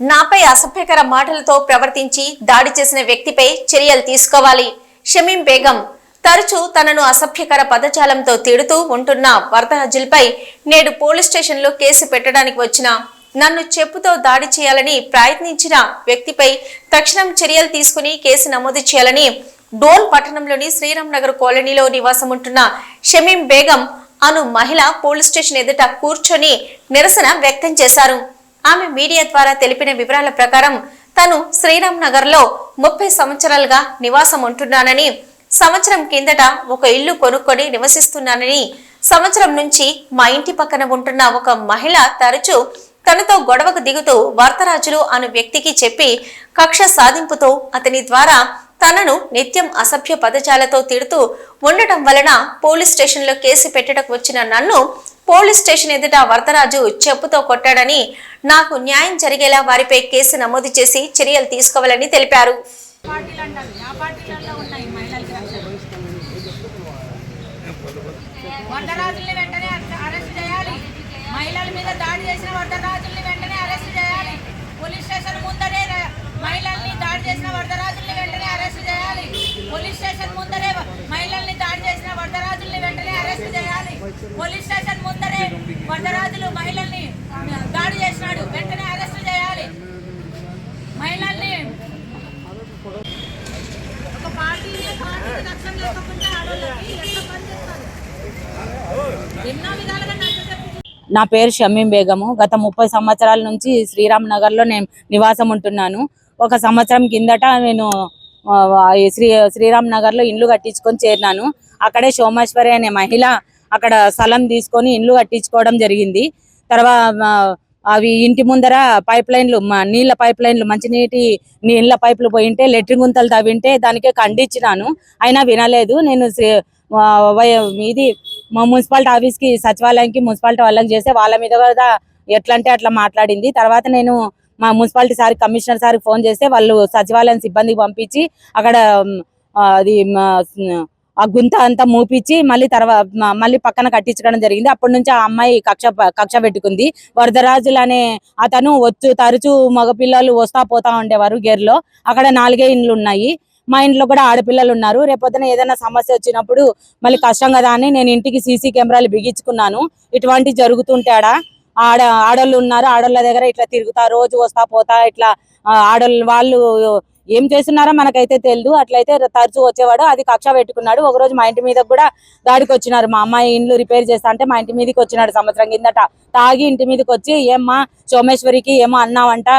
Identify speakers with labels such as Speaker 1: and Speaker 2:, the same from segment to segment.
Speaker 1: నాపై అసభ్యకర మాటలతో ప్రవర్తించి దాడి చేసిన వ్యక్తిపై చర్యలు తీసుకోవాలి. షమీం బేగం తరచూ తనను అసభ్యకర పదజాలంతో తిడుతూ ఉంటున్న వరదరాజులపై నేడు పోలీస్ స్టేషన్లో కేసు పెట్టడానికి వచ్చిన నన్ను చెప్పుతో దాడి చేయాలని ప్రయత్నించిన వ్యక్తిపై తక్షణం చర్యలు తీసుకుని కేసు నమోదు చేయాలని డోన్ పట్టణంలోని శ్రీరామ్ నగర్ కాలనీలో నివాసం ఉంటున్న షమీం బేగం అను మహిళ పోలీస్ స్టేషన్ ఎదుట కూర్చొని నిరసన వ్యక్తం చేశారు. ఆమె మీడియా ద్వారా తెలిపిన వివరాల ప్రకారం తను శ్రీరామ్ నగర్లో ముప్పై సంవత్సరాలుగా నివాసం ఉంటున్నానని సంవత్సరం కిందట ఒక ఇల్లు కొనుక్కొని నివసిస్తున్నానని సంవత్సరం నుంచి మా ఇంటి పక్కన ఉంటున్న ఒక మహిళ తరచూ తనతో గొడవకు దిగుతూ వార్తరాజులు అను వ్యక్తికి చెప్పి కక్ష సాధింపుతో అతని ద్వారా తనను నిత్యం అసభ్య పదజాలతో తిడుతూ ఉండటం వలన పోలీస్ స్టేషన్లో కేసు పెట్టడానికి వచ్చిన నన్ను పోలీస్ స్టేషన్ ఎదుట వరదరాజు చెప్పుతో కొట్టాడని నాకు న్యాయం జరిగేలా వారిపై కేసు నమోదు చేసి చర్యలు తీసుకోవాలని తెలిపారు.
Speaker 2: మహిళల మీద దాడి చేసిన వరదరాజుల్ని వెంటనే అరెస్ట్ చేయాలి. పోలీస్ స్టేషన్ ముందరే మహిళల్ని దాడి చేసిన వరదరాజుల్ని స్టేషన్ ముందరే మహిళల్ని దాడి చేసిన వరదరాజుల్ని వెంటనే అరెస్ట్ చేయాలి. పోలీస్ స్టేషన్ ముందరే వరదరాజులు మహిళల్ని దాడి చేసినాడు. వెంటనే అరెస్ట్ చేయాలి. మహిళల్ని ఒక పార్టీ పార్టీకి రక్షణ లేకుండా ఆడవాళ్ళకి ఎట్లా పనిచేస్తారు ఎన్నో విధాలుగా
Speaker 3: నా పేరు షమీం బేగము. గత ముప్పై సంవత్సరాల నుంచి శ్రీరామ్ నగర్లో నేను నివాసం ఉంటున్నాను. ఒక సంవత్సరం కిందట నేను శ్రీ శ్రీరామ్ నగర్లో ఇండ్లు కట్టించుకొని చేరినాను. అక్కడే సోమేశ్వరి అనే మహిళ అక్కడ స్థలం తీసుకొని ఇండ్లు కట్టించుకోవడం జరిగింది. తర్వాత అవి ఇంటి ముందర పైప్ లైన్లు నీళ్ళ పైప్ లైన్లు మంచినీటి నీళ్ళ పైపులు పోయింటే లెట్రిన్ గుంతలు తవ్వింటే దానికే ఖండించినాను అయినా వినలేదు. నేను ఇది మా మున్సిపాలిటీ ఆఫీస్కి సచివాలయంకి మున్సిపాలిటీ వాళ్ళకి చేస్తే వాళ్ళ మీద కూడా ఎట్లా అంటే అట్లా మాట్లాడింది. తర్వాత నేను మా municipality sir commissioner sir phone చేస్తే వాళ్ళు సచివాలయం సిబ్బందికి పంపించి అక్కడ అది ఆ గుంత అంతా మూపించి మళ్ళీ తర్వాత మళ్ళీ పక్కన కట్టించడం జరిగింది. అప్పటి నుంచి ఆ అమ్మాయి కక్ష కక్ష పెట్టుకుంది. వరదరాజులు అనే అతను వచ్చు తరచూ మగపిల్లలు వస్తా పోతా ఉండేవారు గేర్లో. అక్కడ నాలుగే ఇండ్లు ఉన్నాయి. మా ఇంట్లో కూడా ఆడపిల్లలు ఉన్నారు. రేపొద్దున ఏదైనా సమస్య వచ్చినప్పుడు మళ్ళీ కష్టం కదా అని నేను ఇంటికి సీసీ కెమెరాలు బిగించుకున్నాను. ఇటువంటి జరుగుతుంటాడా? ఆడ ఆడోళ్ళు ఉన్నారు ఆడోళ్ళ దగ్గర ఇట్లా తిరుగుతా రోజు వస్తా పోతా ఇట్లా ఆ, ఆడోళ్ళు వాళ్ళు ఏం చేస్తున్నారో మనకైతే తెలియదు అట్లయితే తరచూ వచ్చేవాడు అది కక్ష పెట్టుకున్నాడు. ఒక రోజు మా ఇంటి మీద కూడా దాడికి వచ్చినారు. మా అమ్మాయి ఇండ్లు రిపేర్ చేస్తా అంటే మా ఇంటి మీదకి వచ్చినాడు సంవత్సరం కిందట. తాగి ఇంటి మీదకి వచ్చి ఏమ్మా సోమేశ్వరికి ఏమో అన్నావంట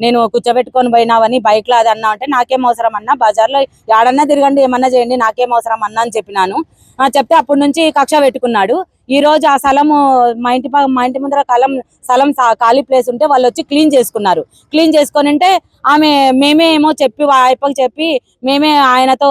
Speaker 3: నేను కూర్చోబెట్టుకొని పోయినావని బైక్లో అది అన్నా అంటే నాకేం అవసరం అన్నా. బజార్లో ఏడన్నా తిరగండి ఏమన్నా చేయండి నాకేం అవసరం అన్నా అని చెప్పినాను. ఆ, చెప్తే అప్పటి నుంచి కక్ష పెట్టుకున్నాడు. ఈ రోజు ఆ స్థలము మా ఇంటి మా ఇంటి ముందర కలం స్థలం ఖాళీ ప్లేస్ ఉంటే వాళ్ళు వచ్చి క్లీన్ చేసుకున్నారు. క్లీన్ చేసుకొని ఉంటే ఆమె మేమే ఏమో చెప్పి ఆయప్పకి చెప్పి మేమే ఆయనతో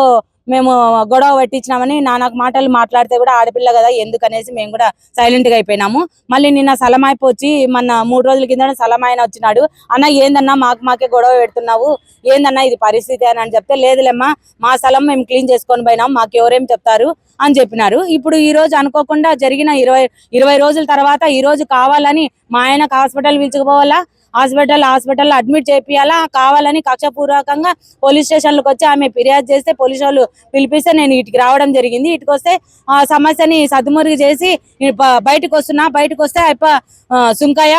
Speaker 3: మేము గొడవ పట్టించినామని నానాకు మాటలు మాట్లాడితే కూడా ఆడపిల్ల కదా ఎందుకనేసి మేము కూడా సైలెంట్గా అయిపోయినాము. మళ్ళీ నిన్న సలం వచ్చి మన మూడు రోజుల కింద సలం ఆయన వచ్చినాడు. అన్న ఏందన్నా మాకు మాకే గొడవ పెడుతున్నావు? ఏందన్నా ఇది పరిస్థితి అని అని చెప్తే లేదులేమ్మా మా స్థలం మేము క్లీన్ చేసుకొని పోయినాం మాకు ఎవరేం చెప్తారు అని చెప్పినారు. ఇప్పుడు ఈ రోజు అనుకోకుండా జరిగిన ఇరవై ఇరవై రోజుల తర్వాత ఈ రోజు కావాలని మా ఆయనకు హాస్పిటల్ పిలుచుకుపోవాలా? హాస్పిటల్ హాస్పిటల్ అడ్మిట్ చేపియాలా కావాలని కక్షపూర్వకంగా పోలీస్ స్టేషన్లకు వచ్చి ఆమె ఫిర్యాదు చేస్తే పోలీసు వాళ్ళు పిలిపిస్తే నేను ఇటుకి రావడం జరిగింది. ఇటుకు వస్తే ఆ సమస్యని సద్దుమురుగు చేసి బయటకు వస్తున్నా బయటకు వస్తే అయిప సుంకయ్య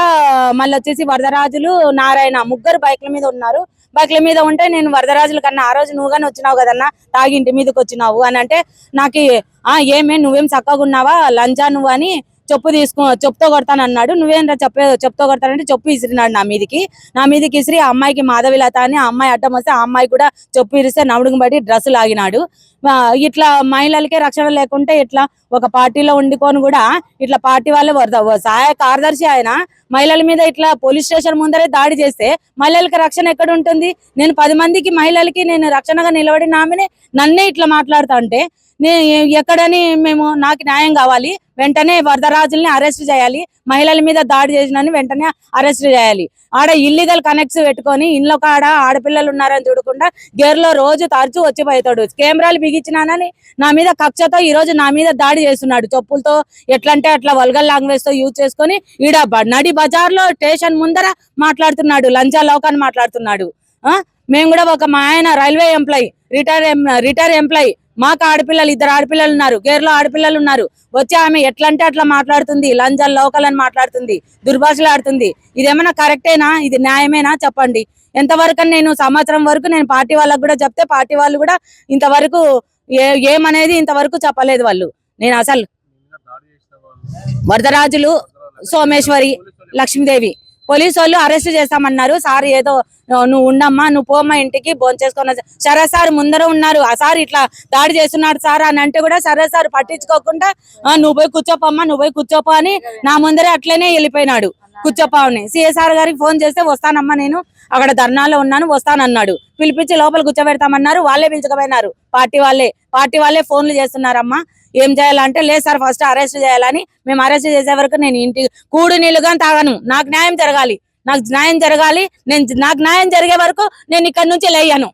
Speaker 3: మళ్ళీ వచ్చేసి వరదరాజులు నారాయణ ముగ్గురు బైక్ల మీద ఉన్నారు. బైక్ల మీద ఉంటే నేను వరదరాజుల కన్నా ఆ రోజు నువ్వు కానీ వచ్చినావు కదన్నా? తాగి ఇంటి మీదకి వచ్చినావు అని అంటే నాకు ఆ ఏమే? నువ్వేం చక్కగా ఉన్నావా? లంచా నువ్వు? అని చెప్పు తీసుకో చెప్పుతో కొడతాను అన్నాడు. నువ్వేంరా చెప్పే చెప్పుతో కొడతానంటే చెప్పు ఇసిరినాడు నా మీదికి. నా మీదికి ఇసిరి ఆ అమ్మాయికి మాధవిలత అని ఆ అమ్మాయి అడ్డం వస్తే ఆ అమ్మాయి కూడా చెప్పు ఇరిస్తే నడుముకు బట్టి డ్రెస్ లాగినాడు. ఇట్లా మహిళలకే రక్షణ లేకుంటే ఇట్లా ఒక పార్టీలో ఉండుకొని కూడా ఇట్లా పార్టీ వాళ్ళే వరద సహాయ కార్యదర్శి ఆయన మహిళల మీద ఇట్లా పోలీస్ స్టేషన్ ముందరే దాడి చేస్తే మహిళలకి రక్షణ ఎక్కడ ఉంటుంది? నేను పది మందికి మహిళలకి నేను రక్షణగా నిలబడిన ఆమెనే నన్నే ఇట్లా మాట్లాడుతా అంటే నేను ఎక్కడని మేము నాకు న్యాయం కావాలి వెంటనే వరదరాజుల్ని అరెస్ట్ చేయాలి మహిళల మీద దాడి చేసినని వెంటనే అరెస్ట్ చేయాలి. ఆడ ఇల్లీగల్ కనెక్ట్స్ పెట్టుకొని ఇంట్లో కాడ ఆడపిల్లలు ఉన్నారని చూడకుండా గేర్లో రోజు తరచూ వచ్చి పోతాడు కెమెరాలు బిగించినానని నా మీద కక్షతో ఈ రోజు నా మీద దాడి చేస్తున్నాడు. చెప్పులతో ఎట్లంటే అట్లా వల్గల్ లాంగ్వేజ్తో యూజ్ చేసుకొని ఈడ నడి బజార్లో స్టేషన్ ముందర మాట్లాడుతున్నాడు లంచా లోకాన్ని మాట్లాడుతున్నాడు. ఆ? మేము కూడా ఒక మా ఆయన railway employee retire retire employee మాకు ఆడపిల్లలు ఇద్దరు ఆడపిల్లలు ఉన్నారు. గేర్లో ఆడపిల్లలు ఉన్నారు. వచ్చి ఆమె ఎట్లంటే అట్లా మాట్లాడుతుంది. లంజాలు లోకల్ అని మాట్లాడుతుంది. దుర్భాషలు ఆడుతుంది. ఇదేమైనా కరెక్టేనా ఇది న్యాయమేనా? చెప్పండి. ఎంతవరకు నేను సంవత్సరం వరకు నేను పార్టీ వాళ్ళకు కూడా చెప్తే పార్టీ వాళ్ళు కూడా ఇంతవరకు ఏ ఏమనేది ఇంతవరకు చెప్పలేదు వాళ్ళు. నేను అసలు వరదరాజులు సోమేశ్వరి లక్ష్మీదేవి. పోలీసు వాళ్ళు అరెస్ట్ చేస్తామన్నారు. సార్ ఏదో నువ్వు ఉండమ్మా నువ్వు పోమ్మా ఇంటికి భోంచేసుకొని సరే సార్ ముందర ఉన్నారు. ఆ సార్ ఇట్లా దాడి చేస్తున్నాడు సార్ అని అంటే కూడా సరే సార్ పట్టించుకోకుండా నువ్వు పోయి కూర్చోపమ్మా నువ్వు పోయి కూర్చోపో అని నా ముందరే అట్లనే వెళ్ళిపోయినాడు. కూర్చోపావని. సిఎస్ఆర్ గారికి ఫోన్ చేస్తే వస్తానమ్మా నేను అక్కడ ధర్నాలో ఉన్నాను వస్తానన్నాడు. పిలిపించి లోపల కూర్చోబెడతామన్నారు వాళ్ళే పిలుచుకుపోయినారు. పార్టీ వాళ్ళే పార్టీ వాళ్ళే ఫోన్లు చేస్తున్నారమ్మా. ఏం చేయాలంటే లేదు సార్ ఫస్ట్ అరెస్ట్ చేయాలని. మేము అరెస్ట్ చేసే వరకు నేను ఇంటి కూడు నీళ్ళుగా తాగను. నాకు న్యాయం జరగాలి. నాకు న్యాయం జరగాలి. నేను నాకు న్యాయం జరిగే వరకు నేను ఇక్కడి నుంచి లేయను.